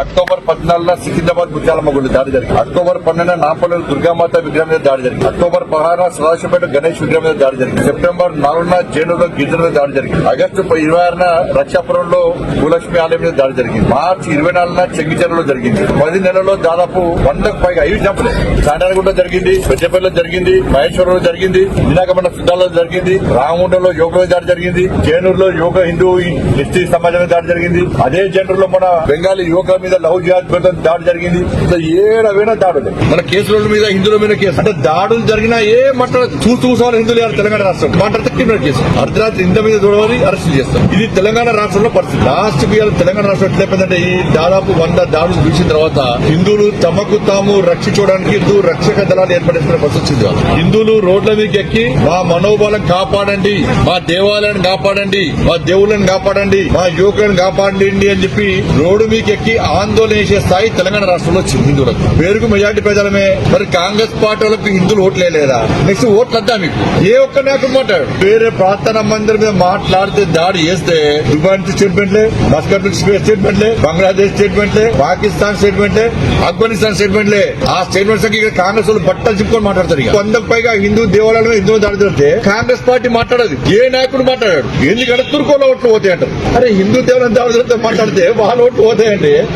October పద్నాలుగున సికింద్రాబాద్ ముత్యాలమ్మ గుడి దాడి జరిగింది. అక్టోబర్ పన్నెండున నాపల్లి దుర్గామాత విగ్రహం మీద దాడి జరిగింది. అక్టోబర్ పదహారున సదాశివపేట గణేష్ విగ్రహం మీద దాడి జరిగింది. సెప్టెంబర్ నాలుగున జేనులో గిరిజన మీద దాడి జరిగింది. ఆగస్టు ఇరవై ఆరున రక్షాపురంలో భూలక్ష్మి ఆలయం మీద దాడి జరిగింది. మార్చి ఇరవై నాలుగున చెంగిచెరలో జరిగింది. పది నెలల్లో దాదాపు వందకు పైగా ఐదు జంపులు. చాండాలగుంట జరిగింది పెద్దపల్లిలో జరిగింది మహేశ్వరంలో జరిగింది వినాకమన్న సుద్దాలో జరిగింది రామగుండంలో యోగ దాడి జరిగింది జేనూరులో యోగ హిందూ ఎస్టీ సమాజం దాడి జరిగింది. అదే జనరల్లో మన బెంగాలీ యోగ మీద లవ్ జిహాద్ మీద దాడి జరిగింది. ఇట్లా ఏడవైనా దాడులు. మన కేసుల మీద హిందువుల మీద కేసు. అంటే దాడులు జరిగినా ఏ మంట చూస్తూ కూర్చోవాలి హిందువులు తెలంగాణ రాష్ట్రం. మాట్లాడితే క్రిమినల్ కేసు అర్ధరాత్రి ఇంత మీద చూడవాలి అరెస్ట్ చేస్తాం. ఇది తెలంగాణ రాష్ట్రంలో పరిస్థితి. లాస్ట్ ఇయర్ తెలంగాణ రాష్ట్రం ఎట్లయిపోయిందంటే ఈ దాదాపు వంద దాడులు చూసిన తర్వాత హిందువులు తమకు తాము రక్షించుకోవడానికి హిందూ రక్షక దళాలు ఏర్పడేసిన పరిస్థితి వచ్చింది హిందువులు రోడ్ల మీదకి ఎక్కి మా మనోబలం కాపాడండి మా దేవాలయాన్ని కాపాడండి మా దేవుళ్ళని కాపాడండి మా యువకులను కాపాడండి అని చెప్పి రోడ్డు మీకు ఎక్కి ఆందోళన చేసే స్థాయి తెలంగాణ రాష్ట్రంలో వచ్చింది హిందువులకు. పేరుకు మెజార్టీ ప్రజలమే మరి కాంగ్రెస్ పార్టీ వాళ్ళకి హిందువులు ఓట్లే లేదా నెక్స్ట్ ఓట్లు అద్దా మీకు. ఏ ఒక్క నాయకుడు మాట్లాడు. వేరే ప్రార్థన మందిరం మీద మాట్లాడితే దాడి చేస్తే దుబాయ్ నుంచి స్టేట్మెంట్లే మస్కట్ నుంచి స్టేట్మెంట్లే బంగ్లాదేశ్ స్టేట్మెంట్లే పాకిస్తాన్ స్టేట్మెంట్లే ఆఫ్ఘనిస్తాన్ స్టేట్మెంట్లే ఆ స్టేట్మెంట్స్ ఇక్కడ కాంగ్రెస్ వాళ్ళు బట్టలు చెప్పుకొని మాట్లాడతారు వందకు పైగా హిందూ దేవాలయాల మీద హిందూ దాడి జరిగితే కాంగ్రెస్ పార్టీ మాట్లాడదు. ఏ నాయకుడు మాట్లాడాడు? ఎందుకంటే తుర్కోలో ఓట్లు పోతాయంటారు. అరే హిందూ దేవాలయం దాడి తిరిగితే మాట్లాడితే వాళ్ళ ఓట్లు పోతాయండి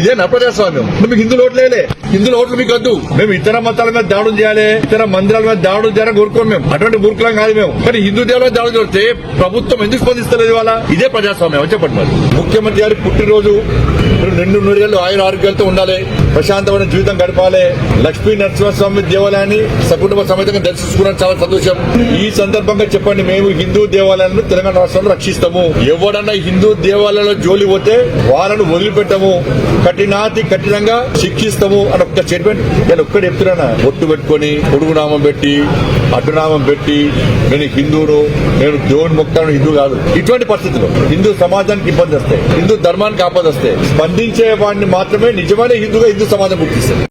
ఇదే నా ప్రజాస్వామ్యం. మీకు హిందువుల ఓట్లేలే హిందూ ఓట్లు మీకు వద్దు. మేము ఇతర మతాల మీద దాడులు చేయాలి ఇతర మందిరాల మీద దాడులు చేయాలని కోరుకోం మేము. అటువంటి మూర్ఖులం కాదు మేము. కానీ హిందూ దేవాలయం దాడులు చూస్తే ప్రభుత్వం ఎందుకు స్పందిస్తలేదు ఇవాళ? ఇదే ప్రజాస్వామ్యం. చెప్పండి మరి. ముఖ్యమంత్రి గారి పుట్టినరోజు రెండు నూరేళ్ళు ఆయుర ఆరోగ్యాలతో ఉండాలి ప్రశాంతమైన జీవితం గడపాలి. లక్ష్మీ నరసింహస్వామి దేవాలయాన్ని సకుటుంబ సమేతంగా దర్శించుకున్నారు చాలా సంతోషం. ఈ సందర్భంగా చెప్పండి మేము హిందూ దేవాలయాలను తెలంగాణ రాష్ట్రంలో రక్షిస్తాము. ఎవడన్నా హిందూ దేవాలయాల్లో జోలి పోతే వాళ్ళను వదిలిపెట్టము. కఠినాతి కఠినంగా శిక్షిస్తాము అని ఒక్క స్టేట్మెంట్ నేను ఒక్కడ చెప్తున్నానా? ఒట్టు పెట్టుకొని పొడుగునామం పెట్టి అడ్డునామం పెట్టి నేను హిందువును నేను దేవుని మొక్కను హిందూ కాదు. ఇటువంటి పరిస్థితులు హిందూ సమాజానికి ఇబ్బంది వస్తాయి. హిందూ ధర్మానికి ఆపద వస్తాయి. స్పందించే వాడిని మాత్రమే నిజమైన హిందూగా హిందూ సమాజం గుర్తిస్తుంది.